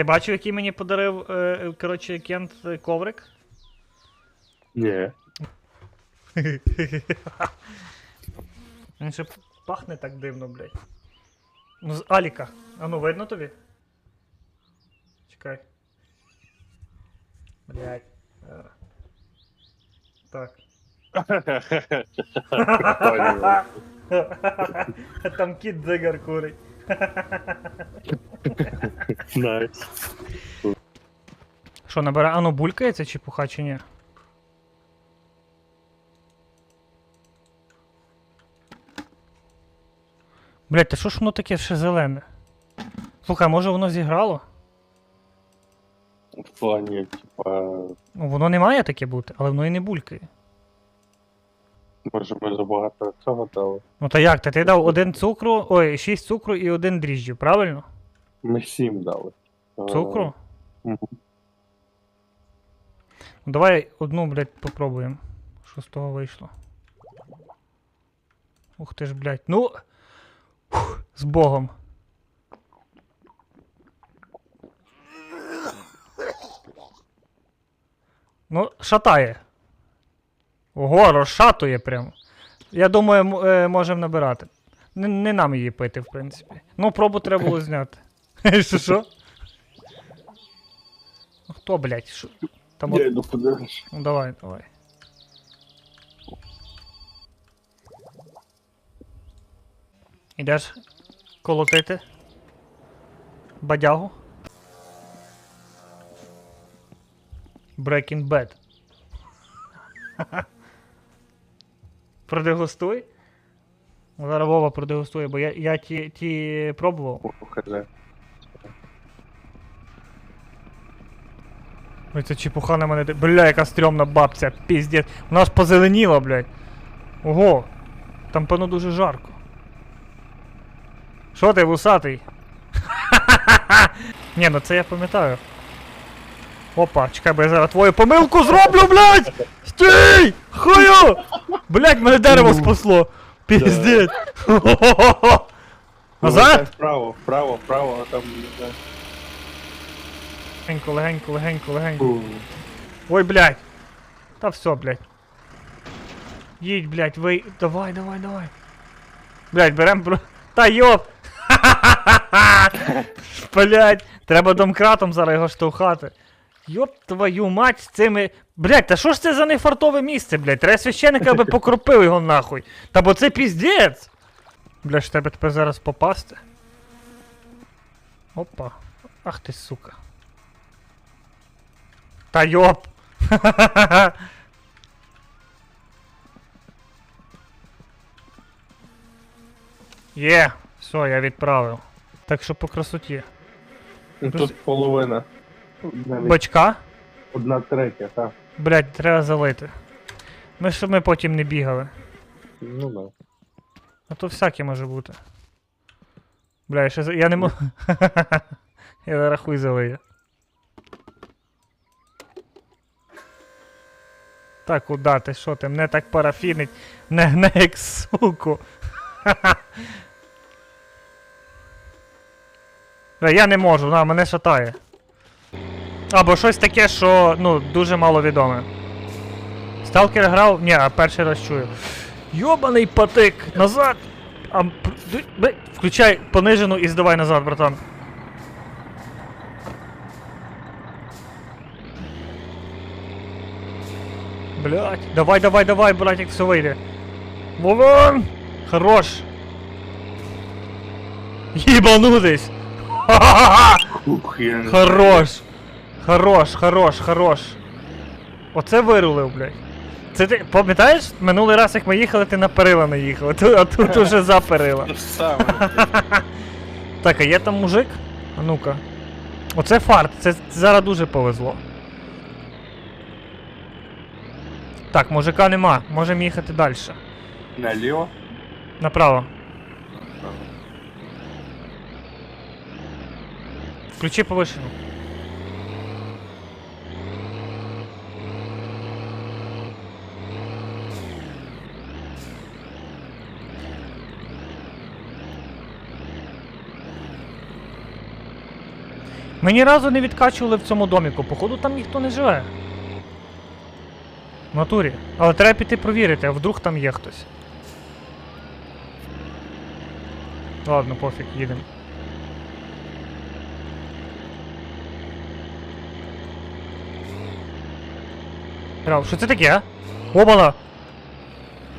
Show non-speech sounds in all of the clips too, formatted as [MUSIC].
Ти бачив, який мені подарив, е, коротше, Кент е, коврик? Ні. Він ще пахне так дивно, блядь. Ну, з Аліка. А ну видно тобі? Чекай. Блядь. Е. Так. [LAUGHS] [LAUGHS] Там кіт дзигар курить. Найс. Що, набирає? А ну булькається чепуха чи ні? Блять, та що ж воно таке ще зелене? Слухай, може воно зіграло? В плані, типа, Ну, воно не має таке бути, але воно і не булькає. Може ми забагато цього дали. Ну та як? Та ти дав один цукру, ой, шість цукру і один дріжджі, правильно? Ми сім дали. Цукру? Мгм. Ну давай одну, блядь, попробуємо. Що з того вийшло? Ух ти ж, блядь. Ну. Фух, з Богом. Ну, шатає. Ого, розшатує прямо. Я думаю, е, можемо набирати. Не, не нам її пити, в принципі. Ну, пробу треба було зняти. [LAUGHS] Що що? Ну, Хто, блядь? Що? Там от- Я йду подивись. Ну давай, давай. Ідеш колотити бадягу. Breaking Bad. [LAUGHS] Продегустуй. Зараз Вова продегустує, бо я, я ті, ті пробував. Покажи. Ой, це чепуха на мене. Бля, яка стрьомна бабця, піздець. Вона ж позеленіла, блядь. Ого. Там певно дуже жарко. Що ти, вусатий? [LAUGHS] Ні, ну це я пам'ятаю. Опа, чекай, бо я зараз твою помилку зроблю, блядь! Стій! Хую! Блядь, мене дерево спасло! Піздець! Назад! Вправо, вправо, вправо, а там знаю. Легенько, легенько, легенько, легенько. Ой, блядь. Та все, блядь. Їдь, блядь, ви. Давай, давай, давай. Блядь, берем бро. Та йоп! [LAUGHS] Блядь, треба домкратом зараз його штовхати. Йоп твою мать з цими. Блядь, та що ж це за нефартове місце, блядь? Треба священника аби покропив його нахуй. Та бо це піздець. Бля, ж тебе тепер зараз попасти. Опа. Ах ти сука. Та йоп! [LAUGHS] Є, все, я відправив. Так що по красоті. Тут половина. Навіть Бачка? одна третя, так. Блять, треба залити. Ми щоб ми потім не бігали. Ну да. А то всяке може бути. Бля, я ще за- я не можу. [LAUGHS] я зараз хуй залию. Так, куда ти, що ти? Мене так парафінить. Не гне як суку. [LAUGHS] Бля, я не можу, на, мене шатає. Або щось таке, що ну, дуже мало відоме. Сталкер грав? Ні, а перший раз чую. Йобаний патик! Назад! А, включай понижену і здавай назад, братан. Блять, давай, давай, давай, братик, все вийде. Вован! Хорош! Єбанутись! [LAUGHS] Ха-ха-ха! Хорош! Хорош, хорош, хорош. Оце вирулив, блядь. Це ти пам'ятаєш, минулий раз, як ми їхали, ти на перила не їхав, а тут- уже за перила. [LAUGHS] Так, а є там мужик? А ну-ка. Оце фарт, це, це зараз дуже повезло. Так, мужика нема, можемо їхати далі. Наліво. Направо. Включи повишену. Ми ні разу не відкачували в цьому доміку, походу там ніхто не живе. В натурі. Але треба піти провірити, а вдруг там є хтось. Ладно, пофіг, їдемо. Грав, Що це таке? Обана!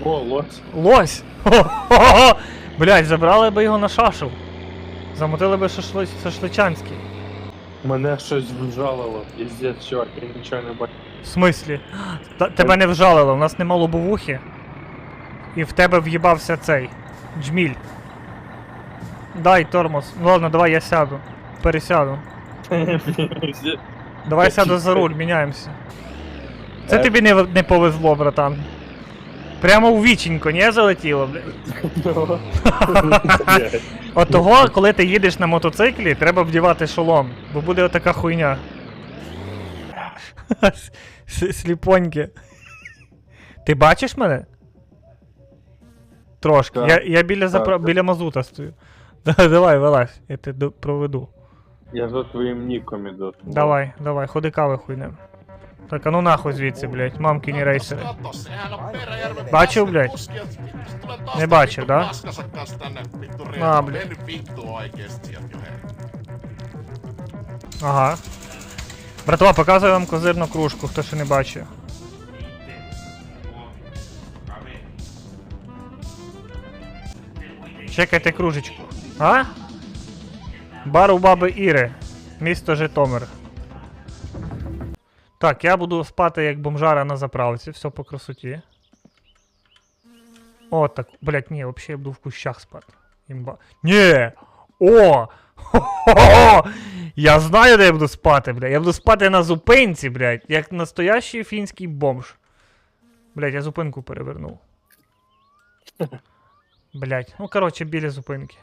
О, лось. Лось! Хо-хо-хо! Блять, забрали би його на шашу. Замотили би шашли... шашличанський. Мене щось вжалило. Піздець, чувак, я нічого не бачу. В смислі? Та, тебе не вжалило, у нас нема лобовухи. І в тебе в'їбався цей. Джміль. Дай тормоз. Ну ладно, давай я сяду. Пересяду. [LAUGHS] Давай я сяду за руль, міняємося. Це Е. тобі не, не повезло, братан. Прямо у віченько, не залетіло, блядь. [LAUGHS] [LAUGHS] От того, коли ти їдеш на мотоциклі, треба вдівати шолом, бо буде отака хуйня. [LAUGHS] Сліпоньке. Ти бачиш мене? Трошки. Так. Я, я біля, запра... Так. біля мазута стою. [LAUGHS] Давай, вилазь, я тебе проведу. Я за твоїм ніком іду. Давай, давай, ходи кави хуйнем. Так, а ну нахуй звідси, блядь, мамкіні рейсери. Бачив, блядь? Не бачив, да? А, блядь. Ага. Братва, показую вам козирну кружку, хто ще не бачив. Чекайте кружечку. А? Бар у баби Іри. Місто Житомир. Так, я буду спати як бомжара на заправці, все по красоті. О, так. Блять, ні, взагалі я буду в кущах спати. Імба. Ні! О! Хо-хо-хо! [LAUGHS] Я знаю, де я буду спати, блядь. Я буду спати на зупинці, блядь, як настоящий фінський бомж. Блядь, я зупинку перевернув. [LAUGHS] Блядь, ну коротше, біля зупинки.